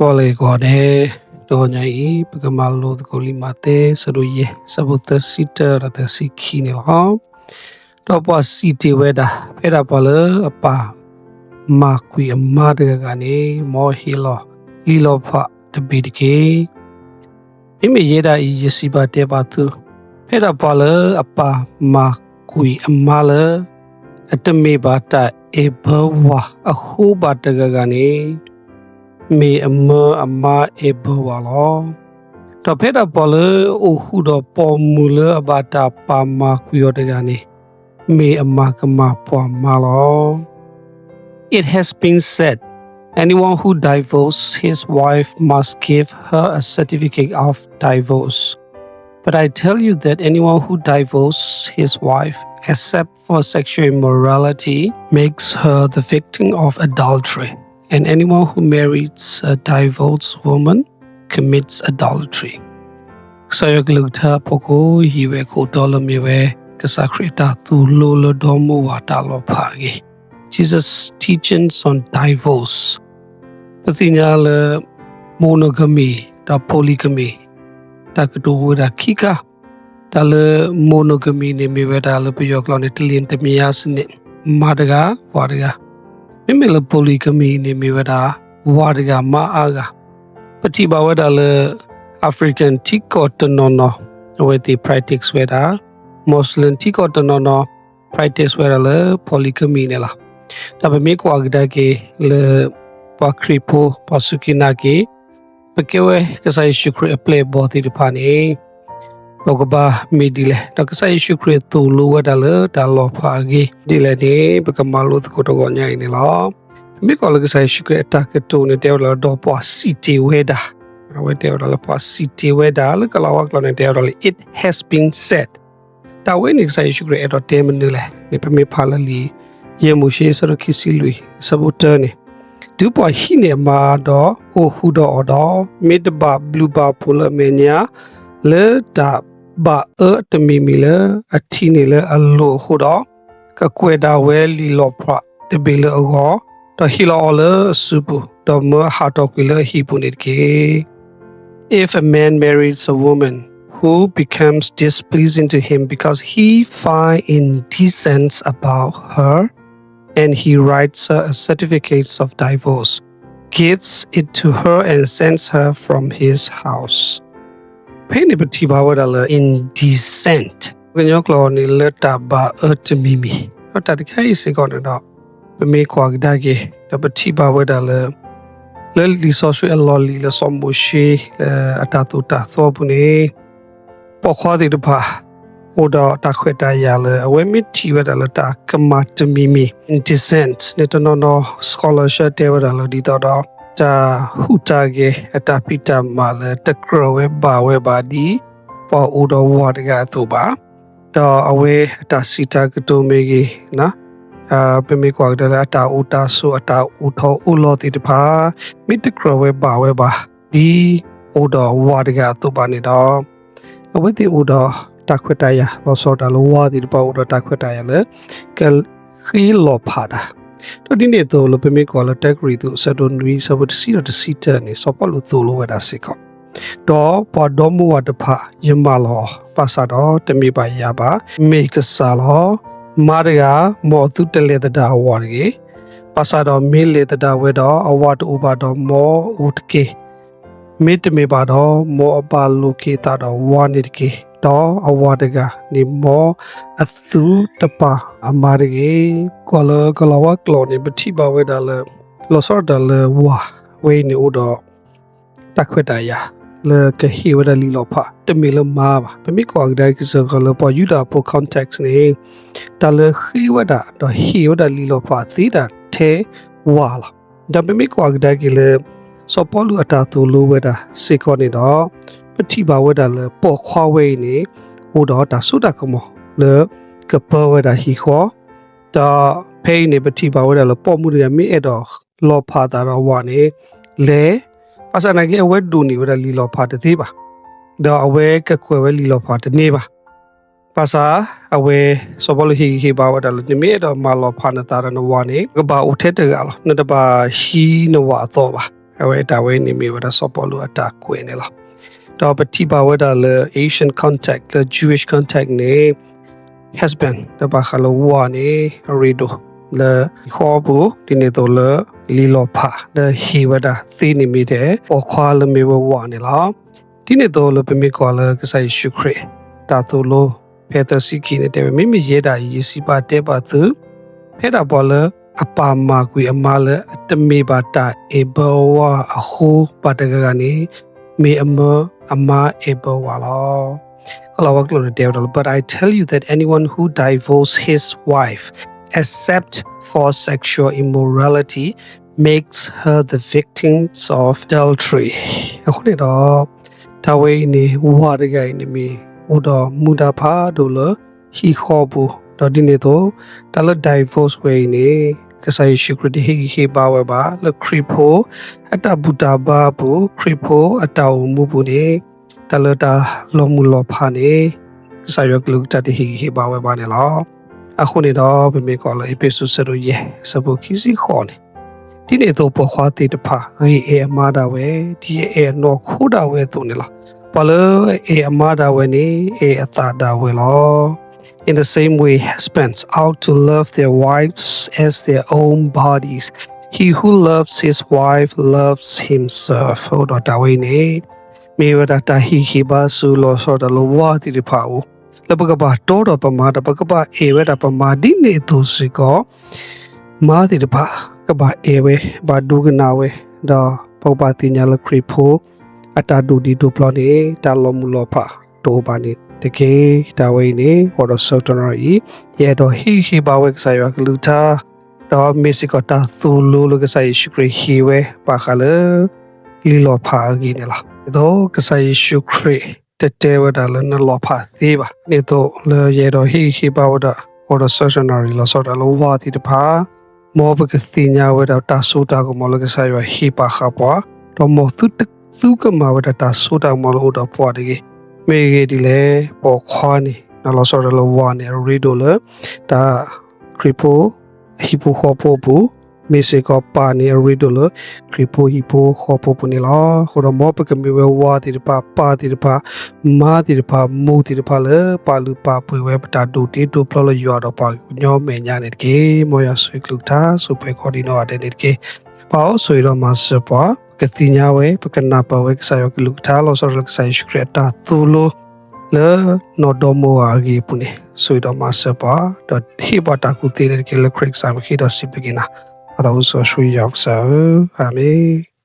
ကောလေကောတဲ့တော့ညာဤပကမလိုတကိုလီမတဲ့ဆရူယေစဘုတစီတရတစီခီနေလောတော့ပစီတီဝဲတာဖဲတာပါလအပါမာကွီအမတကကနေမော်ဟီလောလီလောဖတပိတကေမိမိရတာဤယစီပါတဲ့ပါသူဖဲတာပါလအပါမာကွီအမလအတမေပါတအေဘဝအခုပါတကကနေ မေအမအမအေဘဝလောတော့ဖဲတာပါလအိုခုတော့ပေါ်မူလအဘာတာပါမာကွီရတကနေမေအမကမပေါ်မာလော It has been said anyone who divorces his wife must give her a certificate of divorce. But I tell you that anyone who divorces his wife, except for sexual immorality, makes her the victim of adultery. And anyone who marries a divorced woman commits adultery. ဆယကလုတာပကိုဟီဝဲကိုတော်လမြေဝဲကစခရတာသူလိုလတော်မူဝါတာလောဖာကြီး Jesus teachings on divorce ပတိညာလ monogamy ဒါ polygamy တကတူဝဒခိကဒါလ monogamy နေမြဝဒါလပယောကလောနေတလင်းတမယာစနစ်မာဒကဝါဒက မိမိလ polygamy နေမြဝဒါဝါဒကမာအာကပတိဘဝဒါလ African tikotonono ဝေတိ practice ဝဒါ Muslim tikotonono practice ဝဒါလ polygamy နေလားဒါပေမဲ့ကွာကဒကေလေပခရီပိုပစုကိနာကေပကေဝဲကဆိုင်ရှုခရအပလေဘောတိတဖာနေ လောကဘာမီဒီလေတကဆိုင်ရှုခရတူလိုဝဒါလဒါလောဖာဂီဒီလေဒီပကမလိုတကိုတော့ညိုင်နေလောမိကောလကဆိုင်ရှုခရအတကတူနေတဲလောတော့ပွားစီတီဝဲဒါဝဲတဲလောပွားစီတီဝဲဒါလကလောဝကလောနေတဲလော it has been said တာဝဲနေဆိုင်ရှုခရအတော့တဲမနလေနေပမေဖာလလီယေမှုရှိစရခိစီလူစဘူတနေဒူပွားဟိနေမာတော့အိုခုတော့အော်တော့မစ်ဘဘလူဘာပူလမေညာ လေတာဘာအတမီမီလေအတီနေလေအလိုခုတော့ကကွေတာဝဲလီလောဖာတဘီလေအောတော့ဟီလောလေစူပူတော့မဟာတော့ကွေလေဟီပူနေကေ If a man marries a woman who becomes displeasing to him because he find indecent about her and he writes her a certificate of divorce, gives it to her and sends her from his house. Pain ibtibawadala indecent. When you call ni leta ba utmimi. Ota de kai se kon na. Be me kwa gdage. Da btibawadala လဲလီဆော့ဆွေအလော်လီလဆောမိုရှိအတာတူတာသောပုနေပေါ်ခွားတဲ့တပါဟိုတော့တခွေတရရလဲအဝဲမီတီဝဒလတာကမတ်မီမီ descent နေတနော်နော် scholarship တဲ့ဝဒလဒီတော့ တာဟူတာကေအတာပီတာမာလဲတကရဝဲဘာဝဲဘာဒီပေါ်ဦးတော်ဝါတကတော့ပါတော့အဝဲအတာစီတာကတိုမေကြီးနော်အာပမေကွာဒလာတာဦးတာဆိုအတာဦးထောဦးလောတိတဖာမိတကရဝဲဘာဝဲဘာဒီဦးတော်ဝါတကတော့ပါနေတော့အဝဲတိဦးတော်တခွတ်တရလောစောတာလောဝါဒီပေါ့တော့တခွတ်တရလေကဲခီလောဖာတာ တော့ဒီနေ့တော့လပမေကောလတက်ဂရီသူစက်တိုနရီဆဘတ်စီတော့စီတန်နေစောပလို့သူလိုဝဲတာစစ်ကောတော့ပေါ်တော်မူဝတ်ဖာယမလောပါစာတော့တမိပါရပါမေကဆာလောမာရကမောသူတလေတတာဝါရီပါစာတော့မေလေတတာဝဲတော့အဝတ်ဥပါတော့မောဥတကေမေတမေပါတော့မောအပါလုကေတာတော့ဝါနေတကေ တော့အဝတကနေမောအသူတပါအမာရကေကောလကလဝကလောနေပတိပါဝဲဒါလေလောစောဒါလေဝါဝဲနေဥတော့တခွတ်တရာလေကဟီဝဒလီလောဖာတမီလမာပါပမိကောဒိုက်ကစကလပေါ်ယူတာပေါ် context နေတာလေခီဝဒတော့ဟီဝဒလီလောဖာသီတာထဲဝါလာဒါပမိကောဒိုက်ကလေစောပေါ်လူအတာတူလိုဝဒစေကောနေတော့ ပတိပါဝဒလေပေါ်ခွာဝဲနေဟိုတော့ဒါဆုတာကမောလေကပဝဒဟီခောဒါဖေးနေပတိပါဝဒလေပေါ်မှုရမိအဲ့တော့လောဖာတာတော့ဝါနေလေအစနာကြီးအဝဲဒူနေဝဒလီလောဖာတသေးပါတော့အဝဲကကွယ်ဝဲလီလောဖာတနေပါပါစာအဝဲစောဘလဟီဟီဘာဝဒလနိမေတော့မလောဖာနတာရနဝါနေကဘာဥထဲတကလောနတပါဟီနဝါတော့ပါအဝဲတာဝဲနေမိဝဒါဆောပေါ်လိုအတာကွေနေလား တော့ပတိပါဝဒါလေ Asian contact လေ Jewish contact နေ husband တပါခလဝါနေရီဒိုလေခေါ်ဘူးဒီနေတော့လေလီလောဖာလေဟီဝဒါသီနေမိတဲ့အော်ခွာလမေဝဝါနေလားဒီနေတော့လေပမေကွာလေကဆိုင်ရှုခရတာတူလိုဖဲတစီကီနေတဲ့မိမိရဲတာရေးစီပါတဲ့ပါသူဖဲတာပေါ်လေအပါမာကွေအမာလေအတမေပါတာအေဘဝအဟုပါတကကနေ မေအမအမအေဘဝလော But I tell you that anyone who divorces his wife except for sexual immorality makes her the victims of adultery. အခုနေတော့ဒါဝိနေဝါဒဂိုင်နေမီဟိုတော့မူတာဖာဒိုလဟီခေါ်ဘူးတော့ဒီနေတော့တလ divorce way နေ ကဆိုင်ရှုခရတိဟီဟီပါဝဘာလခရီဖိုအတဘူတာဘာဘူးခရီဖိုအတောင်မှုဘူးနေတလတာလောမှုလောဖာနေကဆိုင်ရကလူတတိဟီဟီပါဝဘာနေလောအခုနေတော့ပြမေကောလအပိစုစရရဲ့စပုခီစီခေါ်နေဒီနေတော့ပေါ်ခွာတေတဖာရေအေအမာတာဝဲဒီအေနော်ခိုးတာဝဲသူနေလားပလအေအမာတာဝဲနေအေအသာတာဝဲလော In the same way, husbands ought to love their wives as their own bodies. He who loves his wife loves himself. ဟိုတော့တာဝိနေမေဝဒတာဟီဟီဘာဆူလောဆောတလောဝါတိရဖာဦးလပကပါတောတော်ပမာတပကပါအေဝဒပမာဒီနေသူစီကောမာတိရဖာကပါအေဝဲဘာဒုကနာဝဲဒါပောပါတိညာလခရီဖိုအတာဒူဒီဒူပလောနေတာလောမူလောဖာတောပါနေ တကေဒါဝိနေဟောတော့ဆော့တနော်ဤရဲ့တော့ဟီဟီဘာဝဲကဆိုင်ရကလူတာတော့မက်ဆီကိုတာသူလူလူကဆိုင်ရှုခရီဟီဝဲပါခလလီလောဖာဂီနေလားတော့ကဆိုင်ရှုခရီတတဲဝဒါလနလောဖာသေးပါနေတော့လေရဲ့တော့ဟီဟီဘာဝဒါဟောတော့ဆော့တနော်ဤလောဆော့တလောဝါတီတဖာမောဘကစီညာဝဒါတာဆိုတာကိုမလကဆိုင်ရဟီပါခပွားတော့မောသူတသူကမဝဒါတာဆိုတာမလို့တော့ပွားတကြီး မေဂေဒီလေပေါ်ခွာနေနော်လောဆော်ရလောဝါနေရီဒိုလဒါခရီပိုဟီပိုခေါ်ပိုဘူးမေစေကပါနေရီဒိုလခရီပိုဟီပိုခေါ်ပိုပနေလားခေါ်တော့မောပကမေဝဝါတီပါပါတီပါမာတီပါမူတီပါလေပါလူပါပွေဝဲပတာဒူတီဒူဖလောလယူတော့ပါညောမေညာနေတကေမောရဆွေကလူတာဆိုပေခေါ်ဒီနော်တဲ့နေတကေပေါ့ဆွေတော့မစပွား ကတိညာဝဲပကနာပဝဲကဆာယကလူထားလို့ဆိုရကဆိုင်ရှခရတာသူလိုလေနော်ဒမိုအာဂီပုနေဆွေတော်မဆပါဒတ်ဟိဘတာကုတေရကေလခရစ်ဆာမခိဒစီပကိနာအတော်ဆိုဆွေရောက်ဆာအာမင်